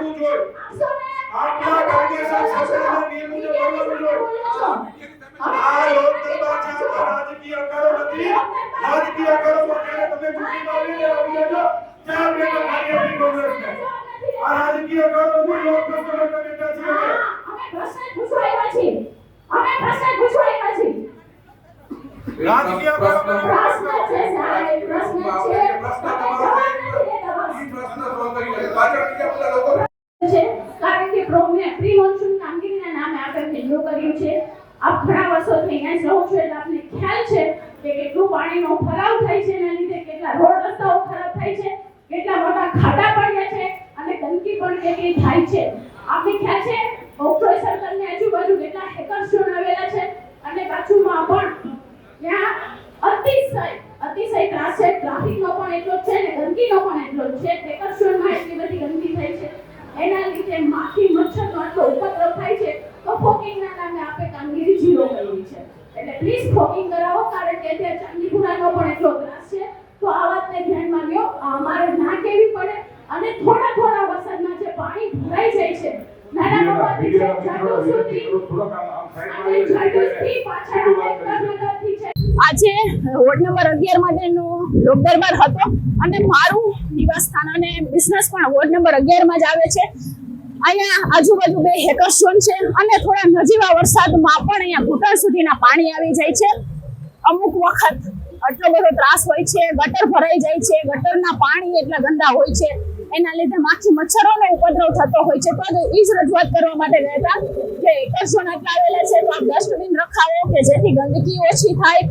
થવું જોઈએ આટલા કાયદેસર શાસનના નિયમ મુજબ બોલવાનું જોઈએ આ લોકસભા છે આ રાજકીય કરો નથી રાજકીય કરો ત્યારે તમે ચૂંટણીમાં લઈને આવી જજો ચાર બેઠક ખાલી હતી કોંગ્રેસને આ રાજકીય કરો નથી લોકસભા માટે બેઠા છીએ અમે. અમે પ્રશ્ન પૂછવા આવ્યા છીએ અમે પ્રશ્ન પૂછવા આવ્યા છીએ રાજકીય કરો પ્રશ્ન- પ્રશ્ન છે સાહેબ પ્રશ્ન છે પ્રશ્ન તમે તમારો જવાબ છે. નથી દેતા બસ. ઈ પ્રશ્ન સોલ્વ કરી લે. પાછળ બીજા બધા લોકો છે કારણ કે પ્રો- પ્રી મોન્સૂન કામગીરીના નામે આપણે કેટલું કર્યું છે આપ ઘણા વર્ષોથી અહીંયા જ રહો એટલે આપને ખ્યાલ છે કે કેટલું પાણીનો ફરાવ થાય છે એના લીધે કેટલા રોડ રસ્તાઓ ખરાબ થાય છે, કેટલા મોટા ખાડા પડ્યા છે અને ગંદકી પણ કેટલી થાય છે. આપને ખ્યાલ છે? ઓક્ટ્રોય સર્કલની આજુબાજુ કેટલા હેકર્સ જોડાવેલા છે અને બાજુમાં પણ ત્યાં અતિશય અતિશય ત્રાસ છે. ટ્રાફિકનો પણ એટલો જ છે ને ગંદકીનો પણ એટલો જ છે. હેકર્સ એટલી બધી ગંદકી થાય છે. એના લીધે માખી મચ્છરનો આટલો ઉપદ્રવ થાય છે તો ફોકિંગના નામે આપણે કામગીરી ઝીરો કરવી છે એટલે પ્લીઝ ફોકિંગ કરાવો કારણ કે અત્યારે ચાંદીપુરાનો પણ એટલો ત્રાસ છે વાતને ધ્યાનમાં લ્યો. અમારે ના કેવી પડે અને થોડા થોડા વરસાદમાં જે પાણી ભરાઈ જાય છે. નાના બાબાથી છે જાડુ સુધી. અને જાડુથી પાછળ આપણે છે. આજે વોર્ડ નંબર અગિયાર માટેનો લોક દરબાર હતો અને મારું નિવાસસ્થાન અને બિઝનેસ પણ વોર્ડ નંબર અગિયારમાં જ આવે છે. અહીંયા આજુબાજુ બે હેકર ઝોન છે અને થોડા નજીવા વરસાદમાં પણ અહીંયા ઘૂંટણ સુધીના પાણી આવી જાય છે. અમુક વખત આટલો બધો ત્રાસ હોય છે, ગટર ભરાઈ જાય છે, ગટરના પાણી એટલા ગંદા હોય છે, એના લીધે માખી મચ્છરોનો ઉપદ્રવ થતો હોય છે. તો એ જ રજૂઆત કરવા માટે ગયા હતા કે એકર નાટલા આવેલા છે, તો આપ ડસ્ટબિન રખાવો કે જેથી ગંદકી ઓછી થાય,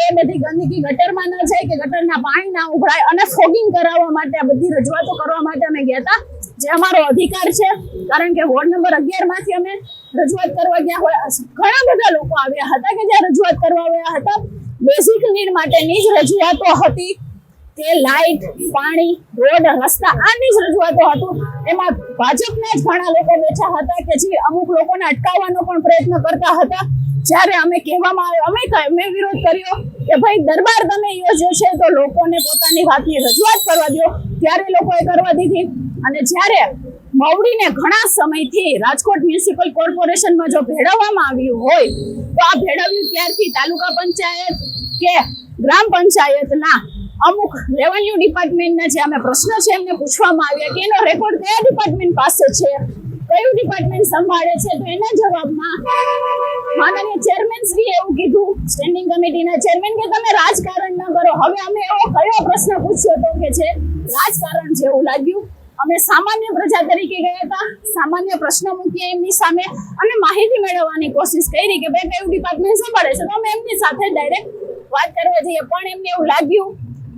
એ બધી ગંદકી ગટરમાં ન જાય, કે ગટરના પાણી ના ઉભરાય, અને ફોગિંગ કરાવવા માટે આ બધી રજૂઆતો કરવા માટે અમે ગયા હતા, જે અમારો અધિકાર છે. કારણ કે વોર્ડ નંબર અગિયારમાંથી અમે રજૂઆત કરવા ગયા હોય, ઘણા બધા લોકો આવ્યા હતા કે જ્યાં રજૂઆત કરવા આવ્યા હતા. બેઝિક નીડ માટેની જ રજૂઆતો હતી તે લાઇટ પાણી રોડ રસ્તા આની જ રજૂઆતો હતું. એમાં ભાજપના જ ઘણા લોકો બેઠા હતા કે જે અમુક લોકોને અટકાવવાનો પણ પ્રયત્ન કરતા હતા. જ્યારે અમે કહેવામાં આવ્યો, અમે મેં વિરોધ કર્યો કે ભાઈ દરબાર તમે યોજ્યો છે તો લોકોને પોતાની વાતની રજૂઆત કરવા દો ત્યારે લોકોએ કરવા દીધી. અને જ્યારે મવડીને ઘણા સમયથી રાજકોટ મ્યુનિસિપલ કોર્પોરેશનમાં જો ભેળવવામાં આવ્યું હોય, તો આ ભેળવ્યું ત્યારથી તાલુકા પંચાયત કે ગ્રામ પંચાયતના અમુક રેવન્યુ ડિપાર્ટમેન્ટના જે અમે પ્રશ્નો છે એમને પૂછવામાં આવ્યા કે એનો રેકોર્ડ કયા ડિપાર્ટમેન્ટ પાસે છે? કયું ડિપાર્ટમેન્ટ સંભાળે છે? તો એના જવાબમાં માનનીય ચેરમેન શ્રી એવું કીધું સ્ટેન્ડિંગ કમિટીના ચેરમેન કે તમે રાજકારણ ન કરો. હવે અમે એવો કયો પ્રશ્ન પૂછ્યો તો કે છે, રાજકારણ જેવું લાગ્યું. અમે સામાન્ય પ્રજા તરીકે ગયા હતા, સામાન્ય પ્રશ્ન મૂકીએ એમની સામે અને માહિતી મેળવવાની કોશિશ કરી કે ભાઈ કયું ડિપાર્ટમેન્ટ સંભાળે છે? તો અમે એમની સાથે ડાયરેક્ટ વાત કરવા જઈએ, પણ એમને એવું લાગ્યું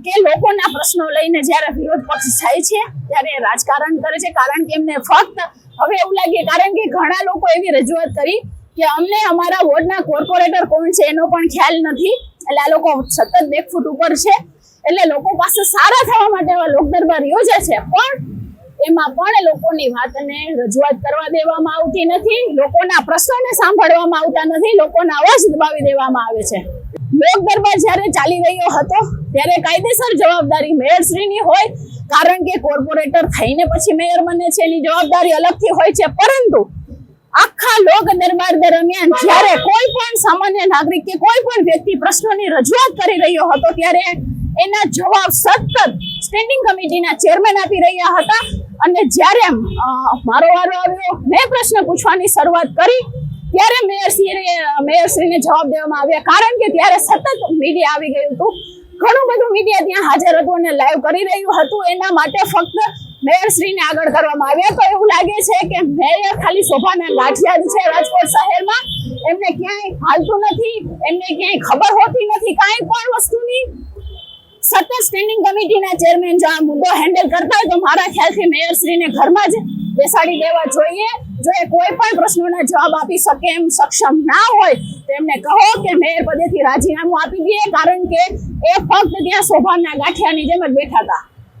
કે લોકોના પ્રશ્નો લઈને જ્યારે વિરોધ પક્ષ થાય છે, ત્યારે રાજકારણ કરે છે, કારણ કે એમને ફક્ત હવે એવું લાગે, કારણ કે ઘણા લોકો એવી રજૂઆત કરી કે અમને અમારા વોર્ડના કોર્પોરેટર કોણ છે એનો પણ ખ્યાલ નથી, એટલે આ લોકો સતત બે ફૂટ ઉપર છે, એટલે લોકો પાસે સારા થવા માટે આવા લોક દરબાર યોજે છે, પણ એમાં પણ લોકોની વાતને રજૂઆત કરવા દેવામાં આવતી નથી, લોકોના પ્રશ્નોને સાંભળવામાં આવતા નથી, લોકોના અવાજ દબાવી દેવામાં આવે છે. લોક દરબાર જ્યારે ચાલી રહ્યો હતો, ત્યારે કાયદેસર જવાબદારી મેયરશ્રીની હોય, કારણ કે કોર્પોરેટર થઈને પછી મેયર બને છે, એની જવાબદારી અલગથી હોય છે. પરંતુ આખા લોક દરબાર દરમિયાન જ્યારે કોઈ પણ સામાન્ય નાગરિક કે કોઈ પણ વ્યક્તિ પ્રશ્નોની રજૂઆત કરી રહ્યો હતો, ત્યારે એના જવાબ સતત સ્ટેન્ડિંગ કમિટીના ચેરમેન આપી રહ્યા હતા. અને જ્યારે મારો વારો આવ્યો, મેં પ્રશ્ન પૂછવાની શરૂઆત કરી ત્યારે મેયરશ્રીને મેયરશ્રીને જવાબ દેવામાં આવ્યા. કારણ કે ત્યારે સતત મીડિયા આવી ગયું હતું. ઘણું બધું મીડિયા ત્યાં હાજર હતું અને લાઈવ કરી રહ્યું હતું. એના માટે ફક્ત મેયરશ્રીને આગળ કરવામાં આવ્યા. તો એવું લાગે છે કે મેયર ખાલી શોભાના ગાંઠિયા જ છે રાજકોટ શહેરમાં. એમને ક્યાંય હાલતું નથી. એમને ક્યાંય ખબર હોતી નથી કાંઈ પણ વસ્તુની. સતત સ્ટેન્ડિંગ કમિટીના ચેરમેન જો આ મુદ્દો હેન્ડલ કરતા હોય તો મારા ખ્યાલથી મેયરશ્રીને ઘરમાં જ બેસાડી દેવા જોઈએ. જો એ કોઈ પણ પ્રશ્નોના જવાબ આપી શકે એમ સક્ષમ ના હોય, તો એમને કહો કે મેયર પદેથી રાજીનામું આપી દઈએ કારણ કે એ ફક્ત ત્યાં શોભાના ગાંઠિયાની જેમ જ બેઠા હતા.